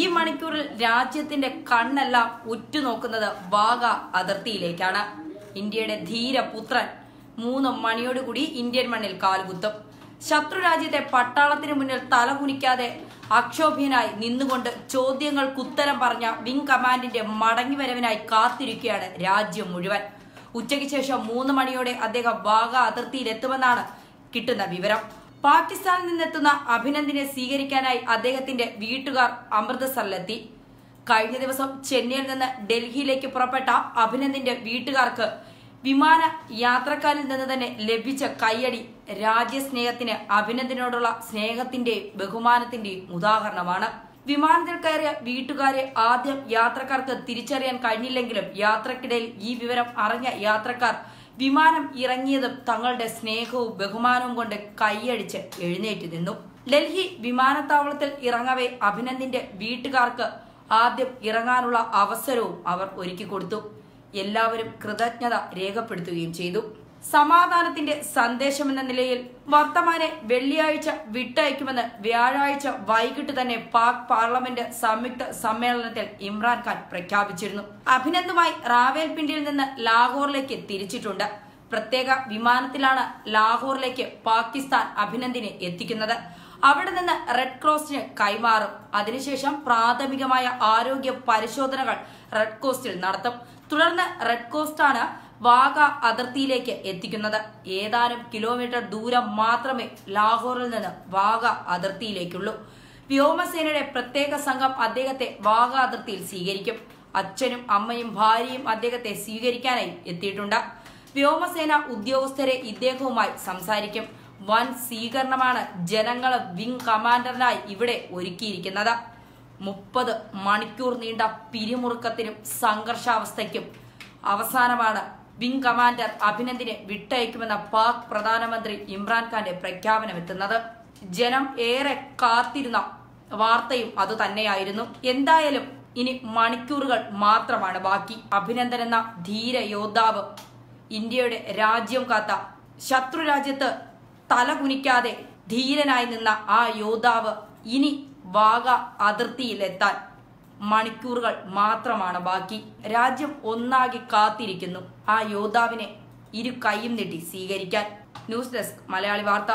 ഈ മണിക്കൂറിൽ രാജ്യത്തിന്റെ കണ്ണെല്ലാം ഉറ്റുനോക്കുന്നത് വാഗ അതിർത്തിയിലേക്കാണ്. ഇന്ത്യയുടെ ധീരപുത്രൻ മൂന്ന് മണിയോടുകൂടി ഇന്ത്യൻ മണ്ണിൽ കാൽകുത്തും ശത്രു രാജ്യത്തെ പട്ടാളത്തിന് മുന്നിൽ തലകുനിക്കാതെ അക്ഷോഭ്യനായി നിന്നുകൊണ്ട് ചോദ്യങ്ങൾക്ക് ഉത്തരം പറഞ്ഞ വിംഗ് കമാൻഡിന്റെ മടങ്ങിവരവിനായി കാത്തിരിക്കുകയാണ് രാജ്യം മുഴുവൻ. ഉച്ചയ്ക്ക് ശേഷം മൂന്ന് മണിയോടെ അദ്ദേഹം വാഗ അതിർത്തിയിലെത്തുമെന്നാണ് കിട്ടുന്ന വിവരം. പാകിസ്ഥാനിൽ നിന്നെത്തുന്ന അഭിനന്ദിനെ സ്വീകരിക്കാനായി അദ്ദേഹത്തിന്റെ വീട്ടുകാർ അമൃതസറിലെത്തി. കഴിഞ്ഞ ദിവസം ചെന്നൈയിൽ നിന്ന് ഡൽഹിയിലേക്ക് പുറപ്പെട്ട അഭിനന്ദിന്റെ വീട്ടുകാർക്ക് വിമാന യാത്രക്കാരിൽ നിന്ന് തന്നെ ലഭിച്ച കയ്യടി രാജ്യസ്നേഹത്തിന് അഭിനന്ദിനോടുള്ള സ്നേഹത്തിന്റെ ബഹുമാനത്തിന്റെയും ഉദാഹരണമാണ്. വിമാനത്തിൽ കയറിയ വീട്ടുകാരെ ആദ്യം യാത്രക്കാർക്ക് തിരിച്ചറിയാൻ കഴിഞ്ഞില്ലെങ്കിലും യാത്രക്കിടയിൽ ഈ വിവരം അറിഞ്ഞ യാത്രക്കാർ വിമാനം ഇറങ്ങിയതും തങ്ങളുടെ സ്നേഹവും ബഹുമാനവും കൊണ്ട് കൈയടിച്ച് എഴുന്നേറ്റ് നിന്നു. ഡൽഹി വിമാനത്താവളത്തിൽ ഇറങ്ങവേ അഭിനന്ദിന്റെ വീട്ടുകാർക്ക് ആദ്യം ഇറങ്ങാനുള്ള അവസരവും അവർ ഒരുക്കി കൊടുത്തു. എല്ലാവരും കൃതജ്ഞത രേഖപ്പെടുത്തുകയും ചെയ്തു. സമാധാനത്തിന്റെ സന്ദേശമെന്ന നിലയിൽ വർത്തമാനെ വെള്ളിയാഴ്ച വിട്ടയക്കുമെന്ന് വ്യാഴാഴ്ച വൈകിട്ട് തന്നെ പാക് പാർലമെന്റ് സംയുക്ത സമ്മേളനത്തിൽ ഇമ്രാൻഖാൻ പ്രഖ്യാപിച്ചിരുന്നു. അഭിനന്ദുമായി റാവേൽപിണ്ടിയിൽ നിന്ന് ലാഹോറിലേക്ക് തിരിച്ചിട്ടുണ്ട്. പ്രത്യേക വിമാനത്തിലാണ് ലാഹോറിലേക്ക് പാകിസ്ഥാൻ അഭിനന്ദിനെ എത്തിക്കുന്നത്. അവിടെ നിന്ന് റെഡ് ക്രോസിന് കൈമാറും. അതിനുശേഷം പ്രാഥമികമായ ആരോഗ്യ പരിശോധനകൾ റെഡ് ക്രോസിൽ നടത്തും. തുടർന്ന് റെഡ് ക്രോസ്റ്റാണ് വാഗ അതിർത്തിയിലേക്ക് എത്തിക്കുന്നത്. ഏതാനും കിലോമീറ്റർ ദൂരം മാത്രമേ ലാഹോറിൽ നിന്ന് വാഗ അതിർത്തിയിലേക്കുള്ളൂ. വ്യോമസേനയുടെ പ്രത്യേക സംഘം അദ്ദേഹത്തെ വാഗ അതിർത്തിയിൽ സ്വീകരിക്കും. അച്ഛനും അമ്മയും ഭാര്യയും അദ്ദേഹത്തെ സ്വീകരിക്കാനായി എത്തിയിട്ടുണ്ട്. വ്യോമസേന ഉദ്യോഗസ്ഥരെ ഇദ്ദേഹവുമായി സംസാരിക്കും. വൻ സ്വീകരണമാണ് ജനങ്ങൾ വിംഗ് കമാൻഡറിനായി ഇവിടെ ഒരുക്കിയിരിക്കുന്നത്. മുപ്പത് മണിക്കൂർ നീണ്ട പിരിമുറുക്കത്തിനും സംഘർഷാവസ്ഥയ്ക്കും അവസാനമാണ് വിംഗ് കമാൻഡർ അഭിനന്ദിനെ വിട്ടയക്കുമെന്ന പാക് പ്രധാനമന്ത്രി ഇമ്രാൻഖാന്റെ പ്രഖ്യാപനം എത്തുന്നത്. ജനം ഏറെ കാത്തിരുന്ന വാർത്തയും അത് തന്നെയായിരുന്നു. എന്തായാലും ഇനി മണിക്കൂറുകൾ മാത്രമാണ് ബാക്കി. അഭിനന്ദൻ എന്ന ധീര യോദ്ധാവ് ഇന്ത്യയുടെ രാജ്യം കാത്ത ശത്രു രാജ്യത്ത് തലകുനിക്കാതെ ധീരനായി നിന്ന ആ യോദ്ധാവ് ഇനി വാഗ അതിർത്തിയിലെത്താൻ മണിക്കൂറുകൾ മാത്രമാണ് ബാക്കി. രാജ്യം ഒന്നാകെ കാത്തിരിക്കുന്നു. ആ യോദ്ധാവിനെ ഇരു കൈയും നീട്ടി സ്വീകരിക്കാൻ. ന്യൂസ് ഡെസ്ക് മലയാളി വാർത്ത.